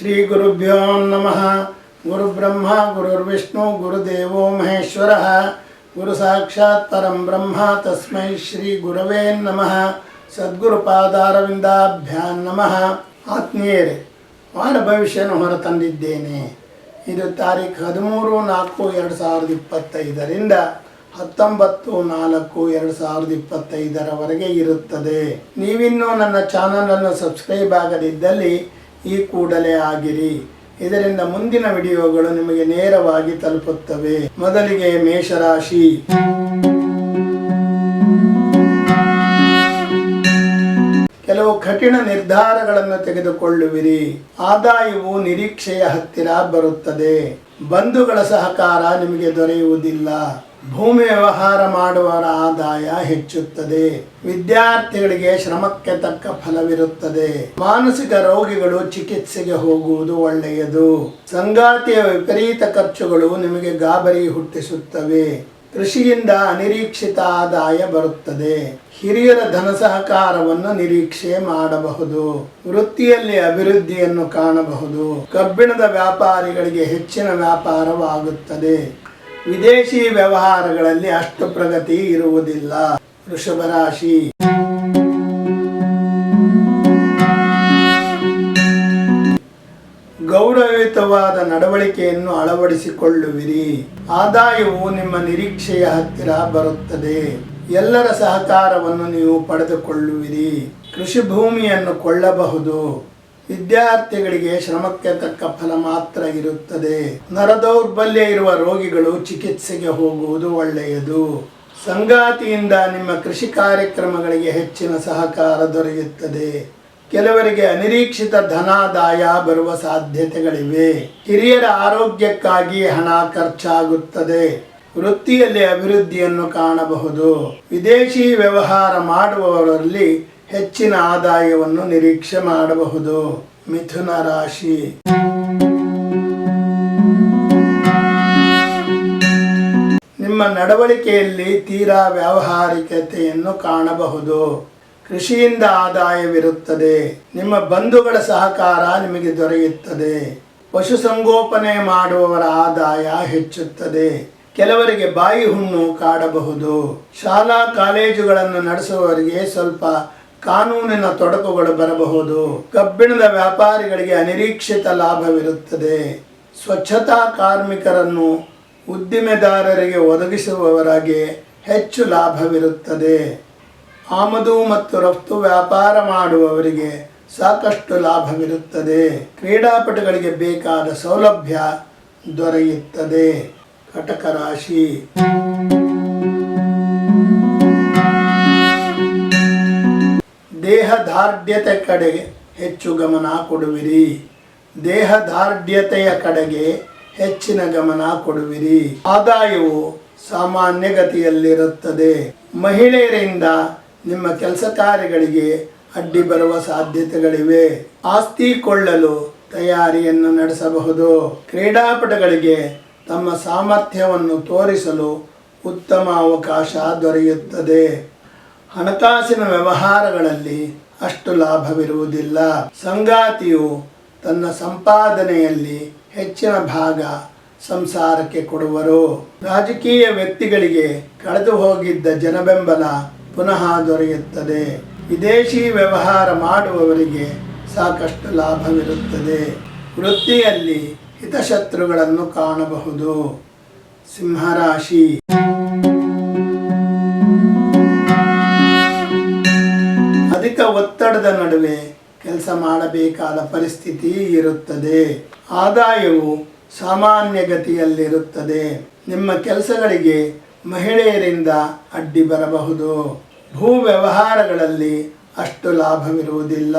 ಶ್ರೀ ಗುರುಭ್ಯೋ ನಮಃ ಗುರುಬ್ರಹ್ಮ ಗುರುರ್ವಿಷ್ಣು ಗುರುದೇವೋ ಮಹೇಶ್ವರ ಗುರು ಸಾಕ್ಷಾತ್ ಪರಂ ಬ್ರಹ್ಮ ತಸ್ಮೈ ಶ್ರೀ ಗುರವೇ ನಮಃ ಸದ್ಗುರುಪಾದಾರವಿಂದಾಭ್ಯಾನ್ ನಮಃ ಆತ್ಮೀಯರೇ ವಾರ ಭವಿಷ್ಯನ ಹೊರತಂದಿದ್ದೇನೆ। ಇದು ತಾರೀಖು ಹದಿಮೂರು ನಾಲ್ಕು ಎರಡು ಸಾವಿರದ ಇಪ್ಪತ್ತೈದರಿಂದ ಹತ್ತೊಂಬತ್ತು ನಾಲ್ಕು ಎರಡು ಸಾವಿರದ ಇಪ್ಪತ್ತೈದರವರೆಗೆ ಇರುತ್ತದೆ. ನೀವಿನ್ನೂ ನನ್ನ ಚಾನಲನ್ನು ಸಬ್ಸ್ಕ್ರೈಬ್ ಆಗದಿದ್ದಲ್ಲಿ ಈ ಕೂಡಲೇ ಆಗಿರಿ. ಇದರಿಂದ ಮುಂದಿನ ವಿಡಿಯೋಗಳು ನಿಮಗೆ ನೇರವಾಗಿ ತಲುಪುತ್ತವೆ. ಮೊದಲಿಗೆ ಮೇಷರಾಶಿ. ಕೆಲವು ಕಠಿಣ ನಿರ್ಧಾರಗಳನ್ನು ತೆಗೆದುಕೊಳ್ಳುವಿರಿ. ಆದಾಯವು ನಿರೀಕ್ಷೆಯ ಹತ್ತಿರ ಬರುತ್ತದೆ. ಬಂಧುಗಳ ಸಹಕಾರ ನಿಮಗೆ ದೊರೆಯುವುದಿಲ್ಲ. ಭೂಮಿ ವ್ಯವಹಾರ ಮಾಡುವವರ ಆದಾಯ ಹೆಚ್ಚುತ್ತದೆ. ವಿದ್ಯಾರ್ಥಿಗಳಿಗೆ ಶ್ರಮಕ್ಕೆ ತಕ್ಕ ಫಲವಿರುತ್ತದೆ. ಮಾನಸಿಕ ರೋಗಿಗಳು ಚಿಕಿತ್ಸೆಗೆ ಹೋಗುವುದು ಒಳ್ಳೆಯದು. ಸಂಗಾತಿಯ ವಿಪರೀತ ಖರ್ಚುಗಳು ನಿಮಗೆ ಗಾಬರಿ ಹುಟ್ಟಿಸುತ್ತವೆ. ಕೃಷಿಯಿಂದ ಅನಿರೀಕ್ಷಿತ ಆದಾಯ ಬರುತ್ತದೆ. ಹಿರಿಯರ ಧನ ಸಹಕಾರವನ್ನು ನಿರೀಕ್ಷೆ ಮಾಡಬಹುದು. ವೃತ್ತಿಯಲ್ಲಿ ಅಭಿವೃದ್ಧಿಯನ್ನು ಕಾಣಬಹುದು. ಕಬ್ಬಿಣದ ವ್ಯಾಪಾರಿಗಳಿಗೆ ಹೆಚ್ಚಿನ ವ್ಯಾಪಾರವಾಗುತ್ತದೆ. ವಿದೇಶಿ ವ್ಯವಹಾರಗಳಲ್ಲಿ ಅಷ್ಟು ಪ್ರಗತಿ ಇರುವುದಿಲ್ಲ. ವೃಷಭ ರಾಶಿ. ಗೌರವಯುತವಾದ ನಡವಳಿಕೆಯನ್ನು ಅಳವಡಿಸಿಕೊಳ್ಳುವಿರಿ. ಆದಾಯವು ನಿಮ್ಮ ನಿರೀಕ್ಷೆಯ ಹತ್ತಿರ ಬರುತ್ತದೆ. ಎಲ್ಲರ ಸಹಕಾರವನ್ನು ನೀವು ಪಡೆದುಕೊಳ್ಳುವಿರಿ. ಕೃಷಿ ಭೂಮಿಯನ್ನು ಕೊಳ್ಳಬಹುದು. ವಿದ್ಯಾರ್ಥಿಗಳಿಗೆ ಶ್ರಮಕ್ಕೆ ತಕ್ಕ ಫಲ ಮಾತ್ರ ಇರುತ್ತದೆ. ನರದೌರ್ಬಲ್ಯ ಇರುವ ರೋಗಿಗಳು ಚಿಕಿತ್ಸೆಗೆ ಹೋಗುವುದು ಒಳ್ಳೆಯದು. ಸಂಗಾತಿಯಿಂದ ನಿಮ್ಮ ಕೃಷಿ ಕಾರ್ಯಕ್ರಮಗಳಿಗೆ ಹೆಚ್ಚಿನ ಸಹಕಾರ ದೊರೆಯುತ್ತದೆ. ಕೆಲವರಿಗೆ ಅನಿರೀಕ್ಷಿತ ಧನಾದಾಯ ಬರುವ ಸಾಧ್ಯತೆಗಳಿವೆ. ಹಿರಿಯರ ಆರೋಗ್ಯಕ್ಕಾಗಿ ಹಣ ಖರ್ಚಾಗುತ್ತದೆ. ವೃತ್ತಿಯಲ್ಲಿ ಅಭಿವೃದ್ಧಿಯನ್ನು ಕಾಣಬಹುದು. ವಿದೇಶಿ ವ್ಯವಹಾರ ಮಾಡುವವರಲ್ಲಿ ಹೆಚ್ಚಿನ ಆದಾಯವನ್ನು ನಿರೀಕ್ಷೆ ಮಾಡಬಹುದು. ಮಿಥುನ ರಾಶಿ. ನಿಮ್ಮ ನಡವಳಿಕೆಯಲ್ಲಿ ತೀರಾ ವ್ಯಾವಹಾರಿಕತೆಯನ್ನು ಕಾಣಬಹುದು. ಕೃಷಿಯಿಂದ ಆದಾಯವಿರುತ್ತದೆ. ನಿಮ್ಮ ಬಂಧುಗಳ ಸಹಕಾರ ನಿಮಗೆ ದೊರೆಯುತ್ತದೆ. ಪಶುಸಂಗೋಪನೆ ಮಾಡುವವರ ಆದಾಯ ಹೆಚ್ಚುತ್ತದೆ. ಕೆಲವರಿಗೆ ಬಾಯಿ ಹುಣ್ಣು ಕಾಡಬಹುದು. ಶಾಲಾ ಕಾಲೇಜುಗಳನ್ನು ನಡೆಸುವವರಿಗೆ ಸ್ವಲ್ಪ ಕಾನೂನಿನ ತೊಡಕುಗಳು ಬರಬಹುದು. ಕಬ್ಬಿಣದ ವ್ಯಾಪಾರಿಗಳಿಗೆ ಅನಿರೀಕ್ಷಿತ ಲಾಭವಿರುತ್ತದೆ. ಸ್ವಚ್ಛತಾ ಕಾರ್ಮಿಕರನ್ನು ಉದ್ದಿಮೆದಾರರಿಗೆ ಒದಗಿಸುವವರಾಗಿ ಹೆಚ್ಚು ಲಾಭವಿರುತ್ತದೆ. ಆಮದು ಮತ್ತು ರಫ್ತು ವ್ಯಾಪಾರ ಮಾಡುವವರಿಗೆ ಸಾಕಷ್ಟು ಲಾಭವಿರುತ್ತದೆ. ಕ್ರೀಡಾಪಟುಗಳಿಗೆ ಬೇಕಾದ ಸೌಲಭ್ಯ ದೊರೆಯುತ್ತದೆ. ಕಟಕ ರಾಶಿ. ದೇಹದಾರ್ಢ್ಯತೆ ಕಡೆಗೆ ಹೆಚ್ಚು ಗಮನ ಕೊಡುವಿರಿ. ದೇಹದಾರ್ಢ್ಯತೆಯ ಕಡೆಗೆ ಹೆಚ್ಚಿನ ಗಮನ ಕೊಡುವಿರಿ. ಆದಾಯವು ಸಾಮಾನ್ಯ ಗತಿಯಲ್ಲಿರುತ್ತದೆ ಮಹಿಳೆಯರಿಂದ ನಿಮ್ಮ ಕೆಲಸ ಕಾರ್ಯಗಳಿಗೆ ಅಡ್ಡಿ ಬರುವ ಸಾಧ್ಯತೆಗಳಿವೆ. ಆಸ್ತಿ ಕೊಳ್ಳಲು ತಯಾರಿಯನ್ನು ನಡೆಸಬಹುದು. ಕ್ರೀಡಾಪಟುಗಳಿಗೆ ತಮ್ಮ ಸಾಮರ್ಥ್ಯವನ್ನು ತೋರಿಸಲು ಉತ್ತಮ ಅವಕಾಶ ದೊರೆಯುತ್ತದೆ. ಹಣಕಾಸಿನ ವ್ಯವಹಾರಗಳಲ್ಲಿ ಅಷ್ಟು ಲಾಭವಿರುವುದಿಲ್ಲ. ಸಂಗಾತಿಯು ತನ್ನ ಸಂಪಾದನೆಯಲ್ಲಿ ಹೆಚ್ಚಿನ ಭಾಗ ಸಂಸಾರಕ್ಕೆ ಕೊಡುವರು. ರಾಜಕೀಯ ವ್ಯಕ್ತಿಗಳಿಗೆ ಕಳೆದು ಹೋಗಿದ್ದ ಜನಬೆಂಬಲ ಪುನಃ ದೊರೆಯುತ್ತದೆ. ವಿದೇಶಿ ವ್ಯವಹಾರ ಮಾಡುವವರಿಗೆ ಸಾಕಷ್ಟು ಲಾಭವಿರುತ್ತದೆ. ವೃತ್ತಿಯಲ್ಲಿ ಹಿತಶತ್ರುಗಳನ್ನು ಕಾಣಬಹುದು. ಸಿಂಹರಾಶಿ ಒತ್ತಡದ ನಡುವೆ ಕೆಲಸ ಮಾಡಬೇಕಾದ ಪರಿಸ್ಥಿತಿ ಇರುತ್ತದೆ. ಆದಾಯವು ಸಾಮಾನ್ಯ ಗತಿಯಲ್ಲಿರುತ್ತದೆ ನಿಮ್ಮ ಕೆಲಸಗಳಿಗೆ ಮಹಿಳೆಯರಿಂದ ಅಡ್ಡಿ ಬರಬಹುದು. ಭೂ ವ್ಯವಹಾರಗಳಲ್ಲಿ ಅಷ್ಟು ಲಾಭವಿರುವುದಿಲ್ಲ.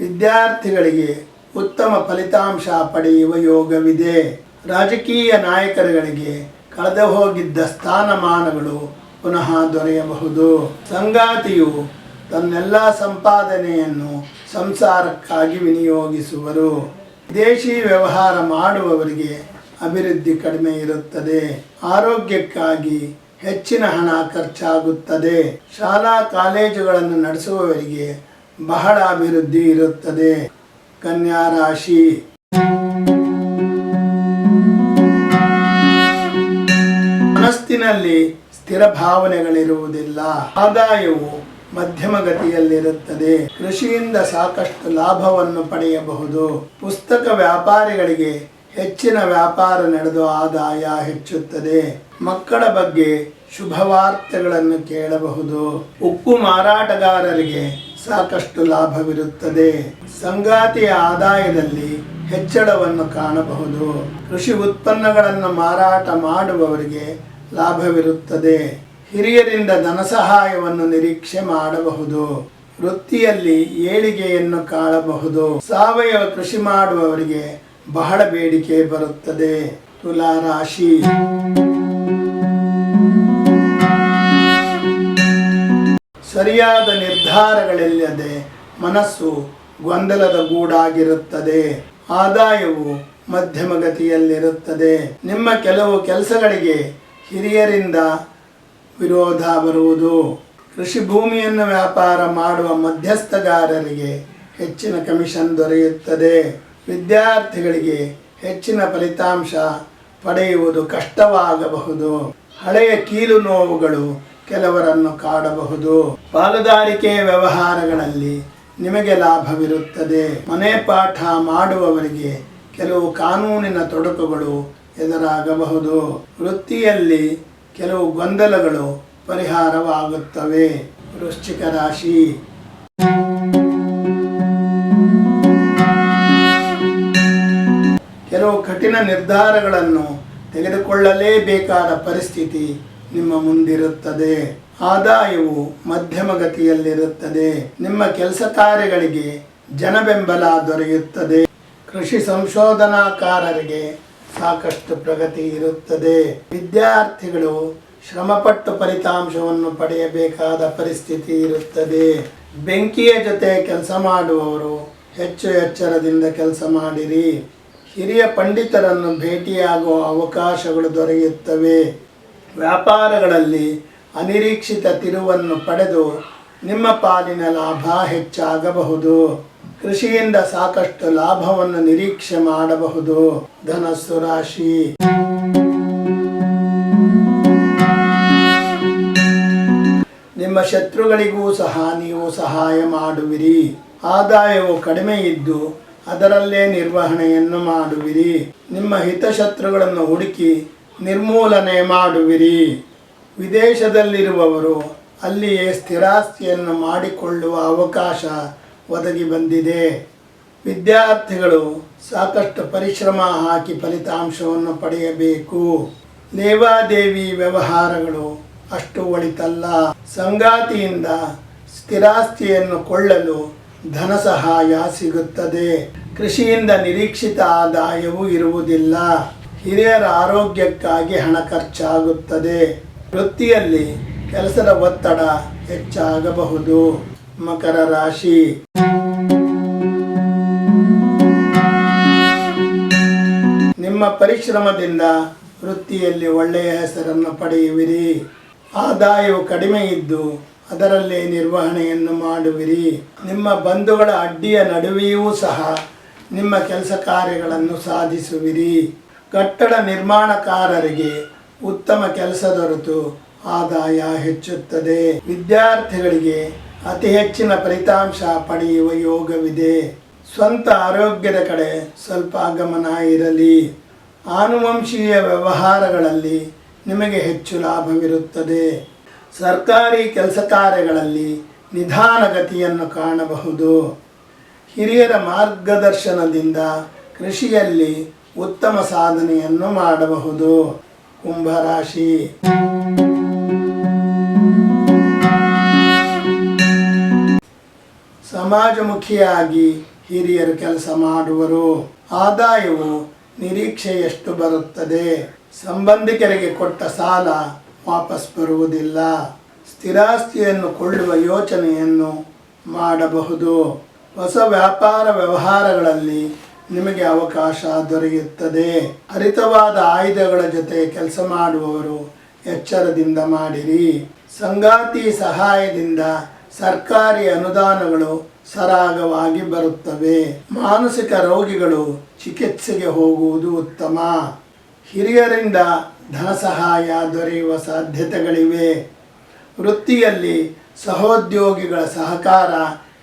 ವಿದ್ಯಾರ್ಥಿಗಳಿಗೆ ಉತ್ತಮ ಫಲಿತಾಂಶ ಪಡೆಯುವ ಯೋಗವಿದೆ. ರಾಜಕೀಯ ನಾಯಕರುಗಳಿಗೆ ಕಳೆದು ಹೋಗಿದ್ದ ಸ್ಥಾನಮಾನಗಳು ಪುನಃ ದೊರೆಯಬಹುದು. ಸಂಗಾತಿಯು ತನ್ನೆಲ್ಲ ಸಂಪಾದನೆಯನ್ನು ಸಂಸಾರಕ್ಕಾಗಿ ವಿನಿಯೋಗಿಸುವರು. ವಿದೇಶಿ ವ್ಯವಹಾರ ಮಾಡುವವರಿಗೆ ಅಭಿವೃದ್ಧಿ ಕಡಿಮೆ ಇರುತ್ತದೆ. ಆರೋಗ್ಯಕ್ಕಾಗಿ ಹೆಚ್ಚಿನ ಹಣ ಖರ್ಚಾಗುತ್ತದೆ. ಶಾಲಾ ಕಾಲೇಜುಗಳನ್ನು ನಡೆಸುವವರಿಗೆ ಬಹಳ ಅಭಿವೃದ್ಧಿ ಇರುತ್ತದೆ. ಕನ್ಯಾ ರಾಶಿ. ಮನಸ್ಸಿನಲ್ಲಿ ಸ್ಥಿರ ಭಾವನೆಗಳಿರುವುದಿಲ್ಲ. ಆದಾಯವು ಮಧ್ಯಮ ಗತಿಯಲ್ಲಿರುತ್ತದೆ ಕೃಷಿಯಿಂದ ಸಾಕಷ್ಟು ಲಾಭವನ್ನು ಪಡೆಯಬಹುದು. ಪುಸ್ತಕ ವ್ಯಾಪಾರಿಗಳಿಗೆ ಹೆಚ್ಚಿನ ವ್ಯಾಪಾರ ನಡೆದು ಆದಾಯ ಹೆಚ್ಚುತ್ತದೆ. ಮಕ್ಕಳ ಬಗ್ಗೆ ಶುಭವಾರ್ತೆಗಳನ್ನು ಕೇಳಬಹುದು. ಉಕ್ಕು ಮಾರಾಟಗಾರರಿಗೆ ಸಾಕಷ್ಟು ಲಾಭವಿರುತ್ತದೆ. ಸಂಗಾತಿಯ ಆದಾಯದಲ್ಲಿ ಹೆಚ್ಚಳವನ್ನು ಕಾಣಬಹುದು. ಕೃಷಿ ಉತ್ಪನ್ನಗಳನ್ನು ಮಾರಾಟ ಮಾಡುವವರಿಗೆ ಲಾಭವಿರುತ್ತದೆ. ಹಿರಿಯರಿಂದ ಧನ ಸಹಾಯವನ್ನು ನಿರೀಕ್ಷೆ ಮಾಡಬಹುದು. ವೃತ್ತಿಯಲ್ಲಿ ಏಳಿಗೆಯನ್ನು ಕಾಣಬಹುದು. ಸಾವಯವ ಕೃಷಿ ಮಾಡುವವರಿಗೆ ಬಹಳ ಬೇಡಿಕೆ ಬರುತ್ತದೆ. ತುಲಾ ರಾಶಿ. ಸರಿಯಾದ ನಿರ್ಧಾರಗಳಿಲ್ಲದೆ ಮನಸ್ಸು ಗೊಂದಲದ ಗೂಡಾಗಿರುತ್ತದೆ. ಆದಾಯವು ಮಧ್ಯಮ ಗತಿಯಲ್ಲಿರುತ್ತದೆ ನಿಮ್ಮ ಕೆಲವು ಕೆಲಸಗಳಿಗೆ ಹಿರಿಯರಿಂದ ವಿರೋಧ ಬರುವುದು. ಕೃಷಿ ಭೂಮಿಯನ್ನು ವ್ಯಾಪಾರ ಮಾಡುವ ಮಧ್ಯಸ್ಥಗಾರರಿಗೆ ಹೆಚ್ಚಿನ ಕಮಿಷನ್ ದೊರೆಯುತ್ತದೆ. ವಿದ್ಯಾರ್ಥಿಗಳಿಗೆ ಹೆಚ್ಚಿನ ಫಲಿತಾಂಶ ಪಡೆಯುವುದು ಕಷ್ಟವಾಗಬಹುದು. ಹಳೆಯ ಕೀಲು ನೋವುಗಳು ಕೆಲವರನ್ನು ಕಾಡಬಹುದು. ಪಾಲುದಾರಿಕೆ ವ್ಯವಹಾರಗಳಲ್ಲಿ ನಿಮಗೆ ಲಾಭವಿರುತ್ತದೆ. ಮನೆ ಪಾಠ ಮಾಡುವವರಿಗೆ ಕೆಲವು ಕಾನೂನಿನ ತೊಡಕುಗಳು ಎದುರಾಗಬಹುದು. ವೃತ್ತಿಯಲ್ಲಿ ಕೆಲವು ಗೊಂದಲಗಳು ಪರಿಹಾರವಾಗುತ್ತವೆ. ವೃಶ್ಚಿಕ ರಾಶಿ. ಕೆಲವು ಕಠಿಣ ನಿರ್ಧಾರಗಳನ್ನು ತೆಗೆದುಕೊಳ್ಳಲೇಬೇಕಾದ ಪರಿಸ್ಥಿತಿ ನಿಮ್ಮ ಮುಂದಿರುತ್ತದೆ. ಆದಾಯವು ಮಧ್ಯಮ ಗತಿಯಲ್ಲಿರುತ್ತದೆ ನಿಮ್ಮ ಕೆಲಸ ಕಾರ್ಯಗಳಿಗೆ ಜನ ಬೆಂಬಲ ದೊರೆಯುತ್ತದೆ. ಕೃಷಿ ಸಂಶೋಧನಾಕಾರರಿಗೆ ಸಾಕಷ್ಟು ಪ್ರಗತಿ ಇರುತ್ತದೆ. ವಿದ್ಯಾರ್ಥಿಗಳು ಶ್ರಮಪಟ್ಟು ಫಲಿತಾಂಶವನ್ನು ಪಡೆಯಬೇಕಾದ ಪರಿಸ್ಥಿತಿ ಇರುತ್ತದೆ. ಬೆಂಕಿಯ ಜೊತೆ ಕೆಲಸ ಮಾಡುವವರು ಹೆಚ್ಚು ಎಚ್ಚರದಿಂದ ಕೆಲಸ ಮಾಡಿರಿ. ಹಿರಿಯ ಪಂಡಿತರನ್ನು ಭೇಟಿಯಾಗುವ ಅವಕಾಶಗಳು ದೊರೆಯುತ್ತವೆ. ವ್ಯಾಪಾರಗಳಲ್ಲಿ ಅನಿರೀಕ್ಷಿತ ತಿರುವನ್ನು ಪಡೆದು ನಿಮ್ಮ ಪಾಲಿನ ಲಾಭ ಹೆಚ್ಚಾಗಬಹುದು. ಕೃಷಿಯಿಂದ ಸಾಕಷ್ಟು ಲಾಭವನ್ನು ನಿರೀಕ್ಷೆ ಮಾಡಬಹುದು. ಧನಸ್ಸು ರಾಶಿ. ನಿಮ್ಮ ಶತ್ರುಗಳಿಗೂ ಸಹ ನೀವು ಸಹಾಯ ಮಾಡುವಿರಿ. ಆದಾಯವು ಕಡಿಮೆ ಇದ್ದು ಅದರಲ್ಲೇ ನಿರ್ವಹಣೆಯನ್ನು ಮಾಡುವಿರಿ. ನಿಮ್ಮ ಹಿತಶತ್ರುಗಳನ್ನು ಹುಡುಕಿ ನಿರ್ಮೂಲನೆ ಮಾಡುವಿರಿ. ವಿದೇಶದಲ್ಲಿರುವವರು ಅಲ್ಲಿಯೇ ಸ್ಥಿರಾಸ್ತಿಯನ್ನು ಮಾಡಿಕೊಳ್ಳುವ ಅವಕಾಶ ಒದಗಿ ಬಂದಿದೆ. ವಿದ್ಯಾರ್ಥಿಗಳು ಸಾಕಷ್ಟು ಪರಿಶ್ರಮ ಹಾಕಿ ಫಲಿತಾಂಶವನ್ನು ಪಡೆಯಬೇಕು. ಲೇವಾದೇವಿ ವ್ಯವಹಾರಗಳು ಅಷ್ಟು ಒಳಿತಲ್ಲ. ಸಂಗಾತಿಯಿಂದ ಸ್ಥಿರಾಸ್ತಿಯನ್ನು ಕೊಳ್ಳಲು ಧನ ಸಹಾಯ ಸಿಗುತ್ತದೆ. ಕೃಷಿಯಿಂದ ನಿರೀಕ್ಷಿತ ಆದಾಯವೂ ಇರುವುದಿಲ್ಲ. ಹಿರಿಯರ ಆರೋಗ್ಯಕ್ಕಾಗಿ ಹಣ ಖರ್ಚಾಗುತ್ತದೆ. ವೃತ್ತಿಯಲ್ಲಿ ಕೆಲಸದ ಒತ್ತಡ ಹೆಚ್ಚಾಗಬಹುದು. ಮಕರ ರಾಶಿ. ನಿಮ್ಮ ಪರಿಶ್ರಮದಿಂದ ವೃತ್ತಿಯಲ್ಲಿ ಒಳ್ಳೆಯ ಹೆಸರನ್ನು ಪಡೆಯುವಿರಿ. ಆದಾಯವು ಕಡಿಮೆ ಇದ್ದು ಅದರಲ್ಲೇ ನಿರ್ವಹಣೆಯನ್ನು ಮಾಡುವಿರಿ. ನಿಮ್ಮ ಬಂಧುಗಳ ಅಡ್ಡಿಯ ನಡುವೆಯೂ ಸಹ ನಿಮ್ಮ ಕೆಲಸ ಕಾರ್ಯಗಳನ್ನು ಸಾಧಿಸುವಿರಿ. ಕಟ್ಟಡ ನಿರ್ಮಾಣಕಾರರಿಗೆ ಉತ್ತಮ ಕೆಲಸ ದೊರೆತು, ಆದಾಯ ಹೆಚ್ಚುತ್ತದೆ. ವಿದ್ಯಾರ್ಥಿಗಳಿಗೆ ಅತಿ ಹೆಚ್ಚಿನ ಫಲಿತಾಂಶ ಪಡೆಯುವ ಯೋಗವಿದೆ. ಸ್ವಂತ ಆರೋಗ್ಯದ ಕಡೆ ಸ್ವಲ್ಪ ಗಮನ ಇರಲಿ. ಆನುವಂಶೀಯ ವ್ಯವಹಾರಗಳಲ್ಲಿ ನಿಮಗೆ ಹೆಚ್ಚು ಲಾಭವಿರುತ್ತದೆ. ಸರ್ಕಾರಿ ಕೆಲಸ ಕಾರ್ಯಗಳಲ್ಲಿ ನಿಧಾನಗತಿಯನ್ನು ಕಾಣಬಹುದು. ಹಿರಿಯರ ಮಾರ್ಗದರ್ಶನದಿಂದ ಕೃಷಿಯಲ್ಲಿ ಉತ್ತಮ ಸಾಧನೆಯನ್ನು ಮಾಡಬಹುದು. ಕುಂಭರಾಶಿ. ಸಮಾಜಮುಖಿಯಾಗಿ ಹಿರಿಯರು ಕೆಲಸ ಮಾಡುವರು. ಆದಾಯವು ನಿರೀಕ್ಷೆಯಷ್ಟು ಬರುತ್ತದೆ? ಸಂಬಂಧಿಕರಿಗೆ ಕೊಟ್ಟ ಸಾಲ ವಾಪಸ್ ಬರುವುದಿಲ್ಲ. ಸ್ಥಿರಾಸ್ತಿಯನ್ನು ಕೊಳ್ಳುವ ಯೋಚನೆಯನ್ನು ಮಾಡಬಹುದು. ಹೊಸ ವ್ಯಾಪಾರ ವ್ಯವಹಾರಗಳಲ್ಲಿ ನಿಮಗೆ ಅವಕಾಶ ದೊರೆಯುತ್ತದೆ. ಹರಿತವಾದ ಆಯುಧಗಳ ಜೊತೆ ಕೆಲಸ ಮಾಡುವವರು ಎಚ್ಚರದಿಂದ ಮಾಡಿರಿ. ಸಂಗಾತಿ ಸಹಾಯದಿಂದ ಸರ್ಕಾರಿ ಅನುದಾನಗಳು ಸರಾಗವಾಗಿ ಬರುತ್ತವೆ. ಮಾನಸಿಕ ರೋಗಿಗಳು ಚಿಕಿತ್ಸೆಗೆ ಹೋಗುವುದು ಉತ್ತಮ. ಹಿರಿಯರಿಂದ ಧನ ಸಹಾಯ ದೊರೆಯುವ ಸಾಧ್ಯತೆಗಳಿವೆ. ವೃತ್ತಿಯಲ್ಲಿ ಸಹೋದ್ಯೋಗಿಗಳ ಸಹಕಾರ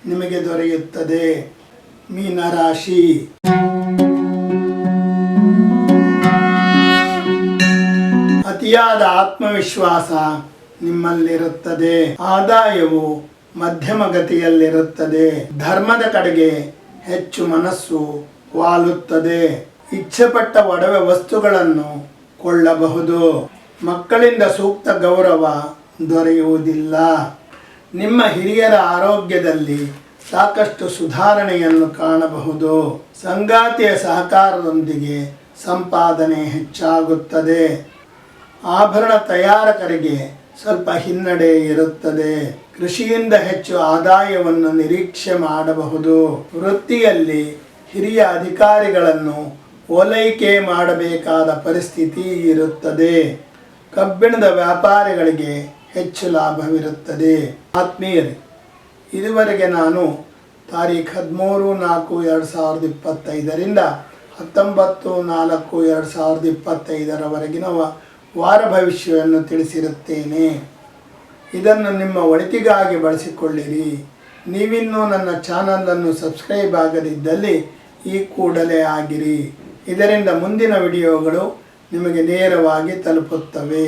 ನಿಮಗೆ ದೊರೆಯುತ್ತದೆ. ಮೀನರಾಶಿ ಅತಿಯಾದ ಆತ್ಮವಿಶ್ವಾಸ ನಿಮ್ಮಲ್ಲಿರುತ್ತದೆ. ಆದಾಯವು ಮಧ್ಯಮ ಗತಿಯಲ್ಲಿರುತ್ತದೆ ಧರ್ಮದ ಕಡೆಗೆ ಹೆಚ್ಚು ಮನಸ್ಸು ವಾಲುತ್ತದೆ. ಇಚ್ಛೆಪಟ್ಟ ಒಡವೆ ವಸ್ತುಗಳನ್ನು ಕೊಳ್ಳಬಹುದು. ಮಕ್ಕಳಿಂದ ಸೂಕ್ತ ಗೌರವ ದೊರೆಯುವುದಿಲ್ಲ. ನಿಮ್ಮ ಹಿರಿಯರ ಆರೋಗ್ಯದಲ್ಲಿ ಸಾಕಷ್ಟು ಸುಧಾರಣೆಯನ್ನು ಕಾಣಬಹುದು. ಸಂಗಾತಿಯ ಸಹಕಾರದೊಂದಿಗೆ ಸಂಪಾದನೆ ಹೆಚ್ಚಾಗುತ್ತದೆ. ಆಭರಣ ತಯಾರಕರಿಗೆ ಸ್ವಲ್ಪ ಹಿನ್ನಡೆ ಇರುತ್ತದೆ. ಕೃಷಿಯಿಂದ ಹೆಚ್ಚು ಆದಾಯವನ್ನು ನಿರೀಕ್ಷೆ ಮಾಡಬಹುದು. ವೃತ್ತಿಯಲ್ಲಿ ಹಿರಿಯ ಅಧಿಕಾರಿಗಳನ್ನು ಓಲೈಕೆ ಮಾಡಬೇಕಾದ ಪರಿಸ್ಥಿತಿ ಇರುತ್ತದೆ. ಕಬ್ಬಿಣದ ವ್ಯಾಪಾರಿಗಳಿಗೆ ಹೆಚ್ಚು ಲಾಭವಿರುತ್ತದೆ. ಆತ್ಮೀಯರೇ, ಇದುವರೆಗೆ ನಾನು ತಾರೀಖ್ ಹದಿಮೂರು ನಾಲ್ಕು ಎರಡು ಸಾವಿರದ ಇಪ್ಪತ್ತೈದರಿಂದ ಹತ್ತೊಂಬತ್ತು ನಾಲ್ಕು ಎರಡು ಸಾವಿರದ ಇಪ್ಪತ್ತೈದರವರೆಗಿನ ವಾರ ಭವಿಷ್ಯವನ್ನು ತಿಳಿಸಿರುತ್ತೇನೆ. ಇದನ್ನು ನಿಮ್ಮ ಒಳಿತಿಗಾಗಿ ಬಳಸಿಕೊಳ್ಳಿರಿ. ನೀವಿನ್ನೂ ನನ್ನ ಚಾನಲನ್ನು ಸಬ್ಸ್ಕ್ರೈಬ್ ಆಗದಿದ್ದಲ್ಲಿ ಈ ಕೂಡಲೇ ಆಗಿರಿ. ಇದರಿಂದ ಮುಂದಿನ ವಿಡಿಯೋಗಳು ನಿಮಗೆ ನೇರವಾಗಿ ತಲುಪುತ್ತವೆ.